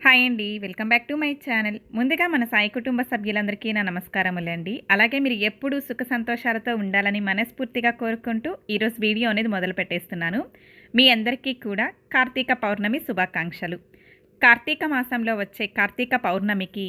Hi అండి welcome back to my channel. ముందుగా మన సాయి కుటుంబ సభ్యులందరికీ నా నమస్కారములండి అలాగే మీరు ఎప్పుడూ సుఖ సంతోషాలతో ఉండాలని మనస్ఫూర్తిగా కోరుకుంటూ ఈరోజు వీడియో అనేది మొదలు పెట్టేస్తున్నాను. మీ అందరికీ కూడా కార్తీక పౌర్ణమి శుభాకాంక్షలు. కార్తీక మాసంలో వచ్చే కార్తీక పౌర్ణమికి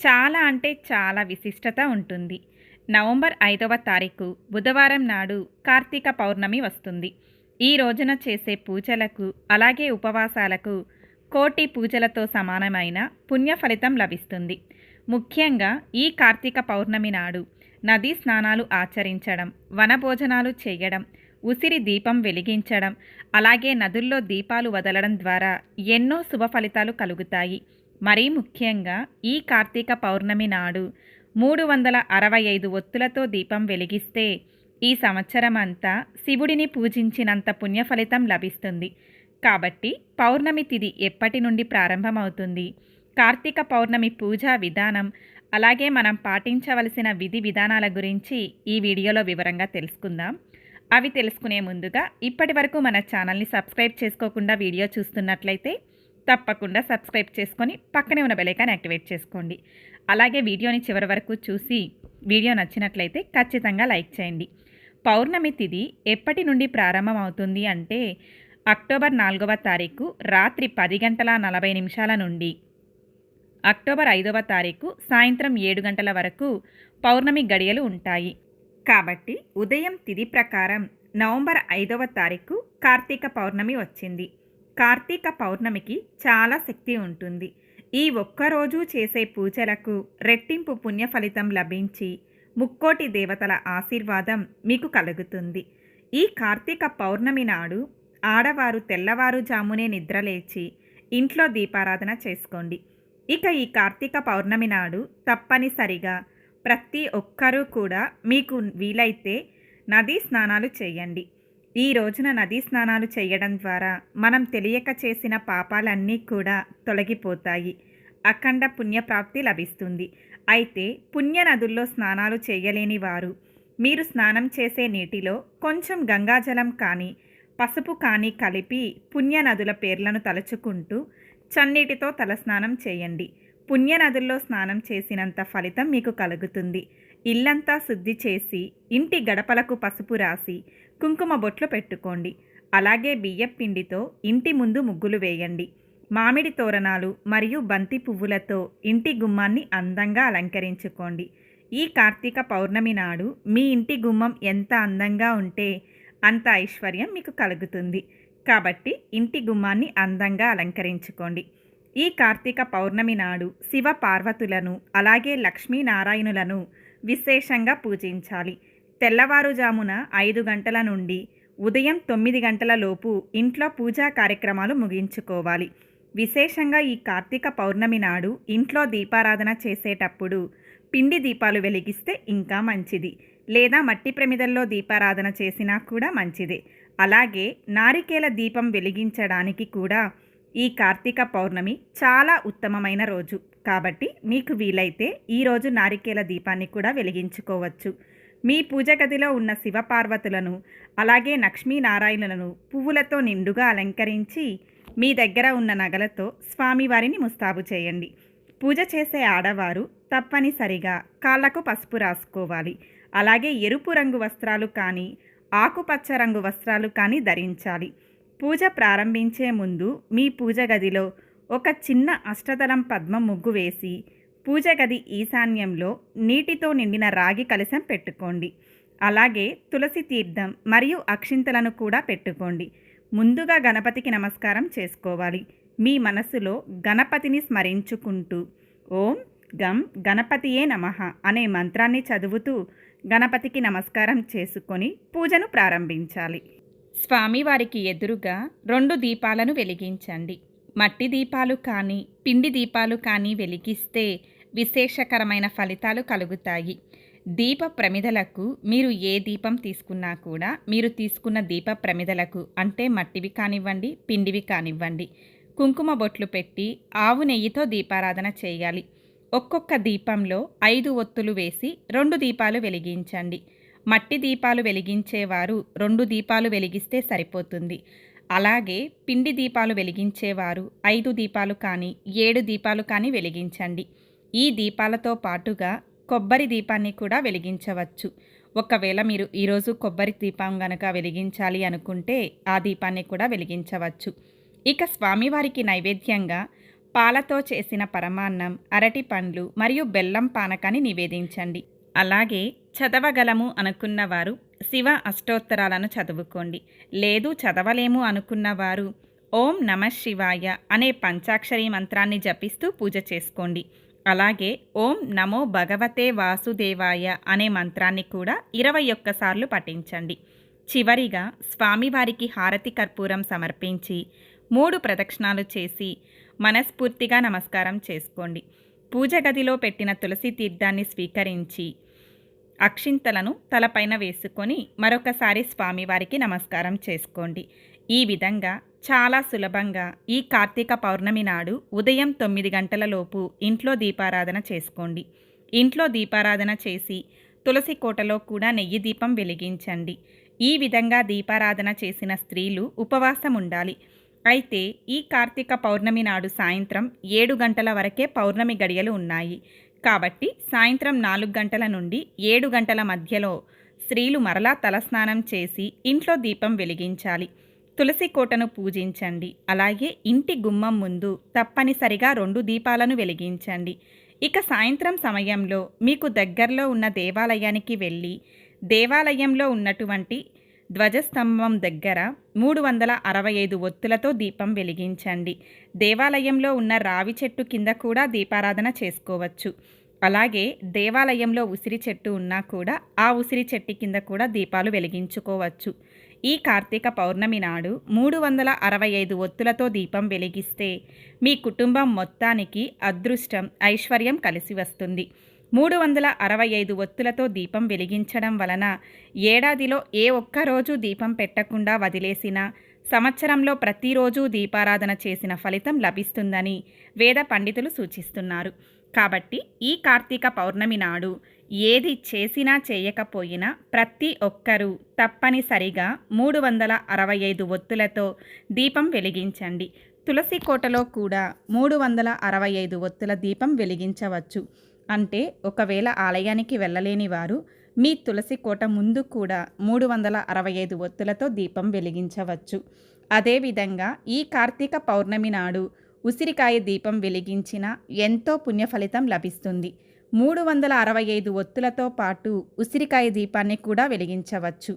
చాలా అంటే చాలా విశిష్టత ఉంటుంది. నవంబర్ ఐదవ తారీఖు బుధవారం నాడు కార్తీక పౌర్ణమి వస్తుంది. ఈ రోజున చేసే పూజలకు అలాగే ఉపవాసాలకు కోటి పూజలతో సమానమైన పుణ్య ఫలితం లభిస్తుంది. ముఖ్యంగా ఈ కార్తీక పౌర్ణమి నాడు నదీ స్నానాలు ఆచరించడం వనభోజనాలు చేయడం ఉసిరి దీపం వెలిగించడం అలాగే నదుల్లో దీపాలు వదలడం ద్వారా ఎన్నో శుభ ఫలితాలు కలుగుతాయి. మరీ ముఖ్యంగా ఈ కార్తీక పౌర్ణమి నాడు మూడు వందల అరవై ఐదు ఒత్తులతో దీపం వెలిగిస్తే ఈ సంవత్సరం అంతా శివుడిని పూజించినంత పుణ్య ఫలితం లభిస్తుంది. కాబట్టి పౌర్ణమి తిథి ఎప్పటి నుండి ప్రారంభమవుతుంది? కార్తీక పౌర్ణమి పూజా విధానం అలాగే మనం పాటించవలసిన విధి విధానాల గురించి ఈ వీడియోలో వివరంగా తెలుసుకుందాం. అవి తెలుసుకునే ముందుగా ఇప్పటి వరకు మన ఛానల్ని సబ్స్క్రైబ్ చేసుకోకుండా వీడియో చూస్తున్నట్లయితే తప్పకుండా సబ్స్క్రైబ్ చేసుకొని పక్కనే ఉన్న బెలైకాన్ యాక్టివేట్ చేసుకోండి. అలాగే వీడియోని చివరి వరకు చూసి వీడియో నచ్చినట్లయితే ఖచ్చితంగా లైక్ చేయండి. పౌర్ణమి తిథి ఎప్పటి నుండి ప్రారంభమవుతుంది అంటే అక్టోబర్ నాలుగవ తారీఖు రాత్రి పది గంటల నలభై నిమిషాల నుండి. అక్టోబర్ ఐదవ తారీఖు సాయంత్రం ఏడు గంటల వరకు పౌర్ణమి గడియలు ఉంటాయి. కాబట్టి ఉదయం తిది ప్రకారం నవంబర్ ఐదవ తారీఖు కార్తీక పౌర్ణమి వచ్చింది. కార్తీక పౌర్ణమికి చాలా శక్తి ఉంటుంది. ఈ ఒక్కరోజు చేసే పూజలకు రెట్టింపు పుణ్య ఫలితం లభించి ముక్కోటి దేవతల ఆశీర్వాదం మీకు కలుగుతుంది. ఈ కార్తీక పౌర్ణమి నాడు ఆడవారు తెల్లవారుజామునే నిద్రలేచి ఇంట్లో దీపారాధన చేసుకోండి. ఇక ఈ కార్తీక పౌర్ణమి నాడు తప్పనిసరిగా ప్రతి ఒక్కరూ కూడా మీకు వీలైతే నదీ స్నానాలు చేయండి. ఈ రోజున నదీ స్నానాలు చేయడం ద్వారా మనం తెలియక చేసిన పాపాలన్నీ కూడా తొలగిపోతాయి. అఖండ పుణ్యప్రాప్తి లభిస్తుంది. అయితే పుణ్య నదుల్లో స్నానాలు చేయలేని వారు మీరు స్నానం చేసే నీటిలో కొంచెం గంగాజలం కానీ పసుపు కానీ కలిపి పుణ్య నదుల పేర్లను తలుచుకుంటూ చన్నీటితో తలస్నానం చేయండి. పుణ్య నదుల్లో స్నానం చేసినంత ఫలితం మీకు కలుగుతుంది. ఇల్లంతా శుద్ధి చేసి ఇంటి గడపలకు పసుపు రాసి కుంకుమ బొట్లు పెట్టుకోండి. అలాగే బియ్యం పిండితో ఇంటి ముందు ముగ్గులు వేయండి. మామిడి తోరణాలు మరియు బంతి పువ్వులతో ఇంటి గుమ్మాన్ని అందంగా అలంకరించుకోండి. ఈ కార్తీక పౌర్ణమి నాడు మీ ఇంటి గుమ్మం ఎంత అందంగా ఉంటే అంత ఐశ్వర్యం మీకు కలుగుతుంది. కాబట్టి ఇంటి గుమ్మాన్ని అందంగా అలంకరించుకోండి. ఈ కార్తీక పౌర్ణమి నాడు శివ పార్వతులను అలాగే లక్ష్మీనారాయణులను విశేషంగా పూజించాలి. తెల్లవారుజామున ఐదు గంటల నుండి ఉదయం తొమ్మిది గంటల లోపు ఇంట్లో పూజా కార్యక్రమాలు ముగించుకోవాలి. విశేషంగా ఈ కార్తీక పౌర్ణమి నాడు ఇంట్లో దీపారాధన చేసేటప్పుడు పిండి దీపాలు వెలిగిస్తే ఇంకా మంచిది. లేదా మట్టి ప్రమిదల్లో దీపారాధన చేసినా కూడా మంచిదే. అలాగే నారికేల దీపం వెలిగించడానికి కూడా ఈ కార్తీక పౌర్ణమి చాలా ఉత్తమమైన రోజు. కాబట్టి మీకు వీలైతే ఈరోజు నారికేల దీపాన్ని కూడా వెలిగించుకోవచ్చు. మీ పూజ గదిలో ఉన్న శివపార్వతులను అలాగే లక్ష్మీనారాయణులను పువ్వులతో నిండుగా అలంకరించి మీ దగ్గర ఉన్న నగలతో స్వామివారిని ముస్తాబు చేయండి. పూజ చేసే ఆడవారు తప్పనిసరిగా కాళ్ళకు పసుపు రాసుకోవాలి. అలాగే ఎరుపు రంగు వస్త్రాలు కానీ ఆకుపచ్చ రంగు వస్త్రాలు కానీ ధరించాలి. పూజ ప్రారంభించే ముందు మీ పూజ గదిలో ఒక చిన్న అష్టదళం పద్మ ముగ్గు వేసి పూజ గది ఈశాన్యంలో నీటితో నిండిన రాగి కలశం పెట్టుకోండి. అలాగే తులసి తీర్థం మరియు అక్షింతలను కూడా పెట్టుకోండి. ముందుగా గణపతికి నమస్కారం చేసుకోవాలి. మీ మనసులో గణపతిని స్మరించుకుంటూ ఓం గం గణపతియే నమ అనే మంత్రాన్ని చదువుతూ గణపతికి నమస్కారం చేసుకొని పూజను ప్రారంభించాలి. స్వామివారికి ఎదురుగా రెండు దీపాలను వెలిగించండి. మట్టి దీపాలు కానీ పిండి దీపాలు కానీ వెలిగిస్తే విశేషకరమైన ఫలితాలు కలుగుతాయి. దీప ప్రమిదలకు మీరు ఏ దీపం తీసుకున్నా కూడా మీరు తీసుకున్న దీప ప్రమిదలకు అంటే మట్టివి కానివ్వండి పిండివి కానివ్వండి కుంకుమ బొట్లు పెట్టి ఆవు నెయ్యితో దీపారాధన చేయాలి. ఒక్కొక్క దీపంలో ఐదు ఒత్తులు వేసి రెండు దీపాలు వెలిగించండి. మట్టి దీపాలు వెలిగించేవారు రెండు దీపాలు వెలిగిస్తే సరిపోతుంది. అలాగే పిండి దీపాలు వెలిగించేవారు ఐదు దీపాలు కానీ ఏడు దీపాలు కానీ వెలిగించండి. ఈ దీపాలతో పాటుగా కొబ్బరి దీపాన్ని కూడా వెలిగించవచ్చు. ఒకవేళ మీరు ఈరోజు కొబ్బరి దీపం గనక వెలిగించాలి అనుకుంటే ఆ దీపాన్ని కూడా వెలిగించవచ్చు. ఇక స్వామివారికి నైవేద్యంగా పాలతో చేసిన పరమాన్నం అరటి పండ్లు మరియు బెల్లం పానకాన్ని నివేదించండి. అలాగే చదవగలము అనుకున్నవారు శివ అష్టోత్తరాలను చదువుకోండి. లేదు చదవలేము అనుకున్నవారు ఓం నమ శివాయ అనే పంచాక్షరి మంత్రాన్ని జపిస్తూ పూజ చేసుకోండి. అలాగే ఓం నమో భగవతే వాసుదేవాయ అనే మంత్రాన్ని కూడా ఇరవై ఒక్కసార్లు పఠించండి. చివరిగా స్వామివారికి హారతి కర్పూరం సమర్పించి మూడు ప్రదక్షిణాలు చేసి మనస్ఫూర్తిగా నమస్కారం చేసుకోండి. పూజ గదిలో పెట్టిన తులసి తీర్థాన్ని స్వీకరించి అక్షింతలను తలపైన వేసుకొని మరొకసారి స్వామివారికి నమస్కారం చేసుకోండి. ఈ విధంగా చాలా సులభంగా ఈ కార్తీక పౌర్ణమి నాడు ఉదయం తొమ్మిది గంటల లోపు ఇంట్లో దీపారాధన చేసుకోండి. ఇంట్లో దీపారాధన చేసి తులసి కోటలో కూడా నెయ్యి దీపం వెలిగించండి. ఈ విధంగా దీపారాధన చేసిన స్త్రీలు ఉపవాసం ఉండాలి అయితే ఈ కార్తీక పౌర్ణమి నాడు సాయంత్రం ఏడు గంటల వరకే పౌర్ణమి గడియలు ఉన్నాయి. కాబట్టి సాయంత్రం నాలుగు గంటల నుండి ఏడు గంటల మధ్యలో స్త్రీలు మరలా తలస్నానం చేసి ఇంట్లో దీపం వెలిగించాలి. తులసి కోటను పూజించండి. అలాగే ఇంటి గుమ్మం ముందు తప్పనిసరిగా రెండు దీపాలను వెలిగించండి. ఇక సాయంత్రం సమయంలో మీకు దగ్గరలో ఉన్న దేవాలయానికి వెళ్ళి దేవాలయంలో ఉన్నటువంటి ధ్వజస్తంభం దగ్గర మూడు వందల అరవై ఐదు ఒత్తులతో దీపం వెలిగించండి. దేవాలయంలో ఉన్న రావి చెట్టు కింద కూడా దీపారాధన చేసుకోవచ్చు. అలాగే దేవాలయంలో ఉసిరి చెట్టు ఉన్నా కూడా ఆ ఉసిరి చెట్టు కింద కూడా దీపాలు వెలిగించుకోవచ్చు. ఈ కార్తీక పౌర్ణమి నాడు మూడు వందల అరవై ఐదు ఒత్తులతో దీపం వెలిగిస్తే మీ కుటుంబం మొత్తానికి అదృష్టం ఐశ్వర్యం కలిసి వస్తుంది. మూడు వందల అరవై ఐదు ఒత్తులతో దీపం వెలిగించడం వలన ఏడాదిలో ఏ ఒక్క రోజు దీపం పెట్టకుండా వదిలేసినా సంవత్సరంలో ప్రతిరోజు దీపారాధన చేసిన ఫలితం లభిస్తుందని వేద పండితులు సూచిస్తున్నారు. కాబట్టి ఈ కార్తీక పౌర్ణమి నాడు ఏది చేసినా చేయకపోయినా ప్రతి ఒక్కరూ తప్పనిసరిగా మూడు వందల అరవై ఐదు ఒత్తులతో దీపం వెలిగించండి. తులసి కోటలో కూడా మూడు వందల అరవై ఐదు ఒత్తుల దీపం వెలిగించవచ్చు. అంటే ఒకవేళ ఆలయానికి వెళ్ళలేని వారు మీ తులసి కోట ముందు కూడా మూడు వందల అరవై ఐదు ఒత్తులతో దీపం వెలిగించవచ్చు. అదేవిధంగా ఈ కార్తీక పౌర్ణమి నాడు ఉసిరికాయ దీపం వెలిగించిన ఎంతో పుణ్యఫలితం లభిస్తుంది. మూడు వందల అరవై ఐదు ఒత్తులతో పాటు ఉసిరికాయ దీపాన్ని కూడా వెలిగించవచ్చు.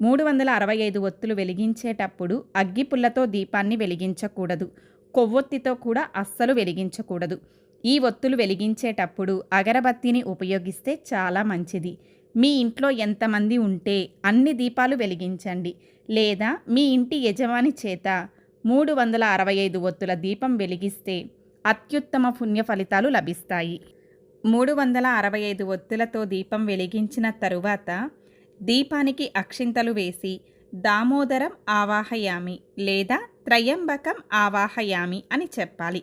మూడు వందల అరవై ఐదు ఒత్తులు వెలిగించేటప్పుడు అగ్గిపుల్లతో దీపాన్ని వెలిగించకూడదు. కొవ్వొత్తితో కూడా అస్సలు వెలిగించకూడదు. ఈ ఒత్తులు వెలిగించేటప్పుడు అగరబత్తిని ఉపయోగిస్తే చాలా మంచిది. మీ ఇంట్లో ఎంతమంది ఉంటే అన్ని దీపాలు వెలిగించండి. లేదా మీ ఇంటి యజమాని చేత మూడు వందల అరవై ఐదు ఒత్తుల దీపం వెలిగిస్తే అత్యుత్తమ పుణ్య ఫలితాలు లభిస్తాయి. మూడు వందల అరవై ఐదు ఒత్తులతో దీపం వెలిగించిన తరువాత దీపానికి అక్షింతలు వేసి దామోదరం ఆవాహయామి లేదా త్రయంబకం ఆవాహయామి అని చెప్పాలి.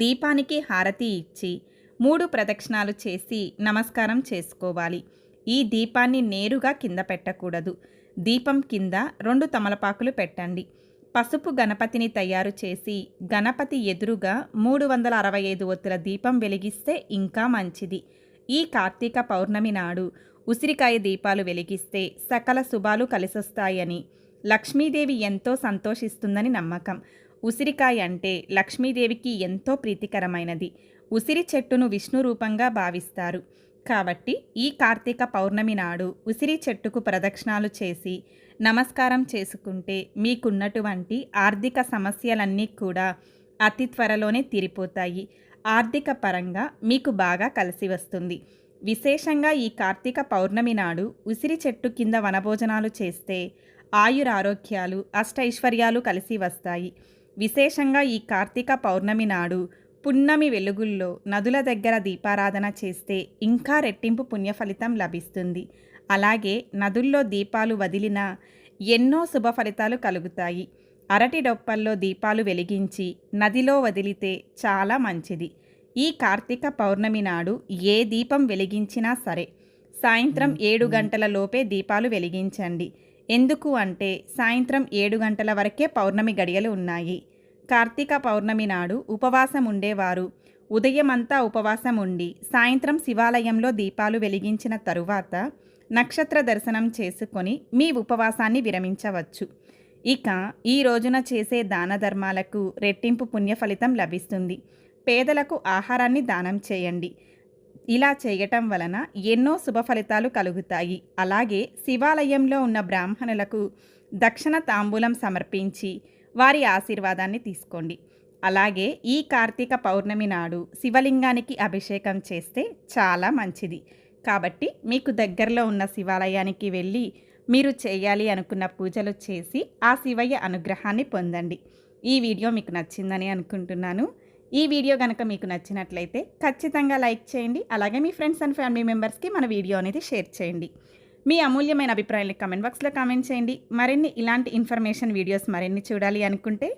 దీపానికి హారతి ఇచ్చి మూడు ప్రదక్షిణాలు చేసి నమస్కారం చేసుకోవాలి. ఈ దీపాన్ని నేరుగా కింద పెట్టకూడదు. దీపం కింద రెండు తమలపాకులు పెట్టండి. పసుపు గణపతిని తయారు చేసి గణపతి ఎదురుగా మూడు వందల అరవై ఐదు ఒత్తుల దీపం వెలిగిస్తే ఇంకా మంచిది. ఈ కార్తీక పౌర్ణమి నాడు ఉసిరికాయ దీపాలు వెలిగిస్తే సకల శుభాలు కలిసొస్తాయని లక్ష్మీదేవి ఎంతో సంతోషిస్తుందని నమ్మకం. ఉసిరికాయ అంటే లక్ష్మీదేవికి ఎంతో ప్రీతికరమైనది. ఉసిరి చెట్టును విష్ణు రూపంగా భావిస్తారు. కాబట్టి ఈ కార్తీక పౌర్ణమి నాడు ఉసిరి చెట్టుకు ప్రదక్షిణాలు చేసి నమస్కారం చేసుకుంటే మీకున్నటువంటి ఆర్థిక సమస్యలన్నీ కూడా అతి త్వరలోనే తీరిపోతాయి. ఆర్థిక పరంగా మీకు బాగా కలిసి వస్తుంది. విశేషంగా ఈ కార్తీక పౌర్ణమి నాడు ఉసిరి చెట్టు కింద వనభోజనాలు చేస్తే ఆయురారోగ్యాలు అష్టైశ్వర్యాలు కలిసి వస్తాయి. విశేషంగా ఈ కార్తీక పౌర్ణమి నాడు పున్నమి వెలుగుల్లో నదుల దగ్గర దీపారాధన చేస్తే ఇంకా రెట్టింపు పుణ్యఫలితం లభిస్తుంది. అలాగే నదుల్లో దీపాలు వదిలిన ఎన్నో శుభ ఫలితాలు కలుగుతాయి. అరటి డొప్పల్లో దీపాలు వెలిగించి నదిలో వదిలితే చాలా మంచిది. ఈ కార్తీక పౌర్ణమి నాడు ఏ దీపం వెలిగించినా సరే సాయంత్రం ఏడు గంటల లోపే దీపాలు వెలిగించండి. ఎందుకు అంటే సాయంత్రం ఏడు గంటల వరకే పౌర్ణమి గడియలు ఉన్నాయి. కార్తీక పౌర్ణమి నాడు ఉపవాసం ఉండేవారు. ఉదయమంతా ఉపవాసం ఉండి సాయంత్రం శివాలయంలో దీపాలు వెలిగించిన తరువాత నక్షత్ర దర్శనం చేసుకొని మీ ఉపవాసాన్ని విరమించవచ్చు. ఇక ఈ రోజున చేసే దాన ధర్మాలకు రెట్టింపు పుణ్యఫలితం లభిస్తుంది. పేదలకు ఆహారాన్ని దానం చేయండి. ఇలా చేయటం వలన ఎన్నో శుభ ఫలితాలు కలుగుతాయి. అలాగే శివాలయంలో ఉన్న బ్రాహ్మణులకు దక్షిణ తాంబూలం సమర్పించి వారి ఆశీర్వాదాన్ని తీసుకోండి. అలాగే ఈ కార్తీక పౌర్ణమి నాడు శివలింగానికి అభిషేకం చేస్తే చాలా మంచిది. కాబట్టి మీకు దగ్గరలో ఉన్న శివాలయానికి వెళ్ళి మీరు చేయాలి అనుకున్న పూజలు చేసి ఆ శివయ్య అనుగ్రహాన్ని పొందండి. ఈ వీడియో మీకు నచ్చిందని అనుకుంటున్నాను. ఈ వీడియో కనుక మీకు నచ్చినట్లయితే ఖచ్చితంగా లైక్ చేయండి అలాగే మీ ఫ్రెండ్స్ అండ్ ఫ్యామిలీ మెంబర్స్కి మన వీడియో అనేది షేర్ చేయండి. మీ అమూల్యమైన అభిప్రాయాన్ని కమెంట్ బాక్స్లో కామెంట్ చేయండి. మరిన్ని ఇలాంటి ఇన్ఫర్మేషన్ వీడియోస్ మరిన్ని చూడాలి అనుకుంటే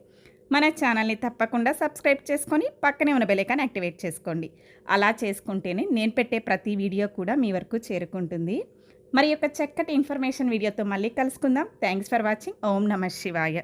మన ఛానల్ని తప్పకుండా సబ్స్క్రైబ్ చేసుకొని పక్కనే ఉన్న బెలైకాన్ యాక్టివేట్ చేసుకోండి. అలా చేసుకుంటేనే నేను పెట్టే ప్రతి వీడియో కూడా మీ వరకు చేరుకుంటుంది. మరి యొక్క చక్కటి ఇన్ఫర్మేషన్ వీడియోతో మళ్ళీ కలుసుకుందాం. Thanks for watching. ఓం నమ శివాయ.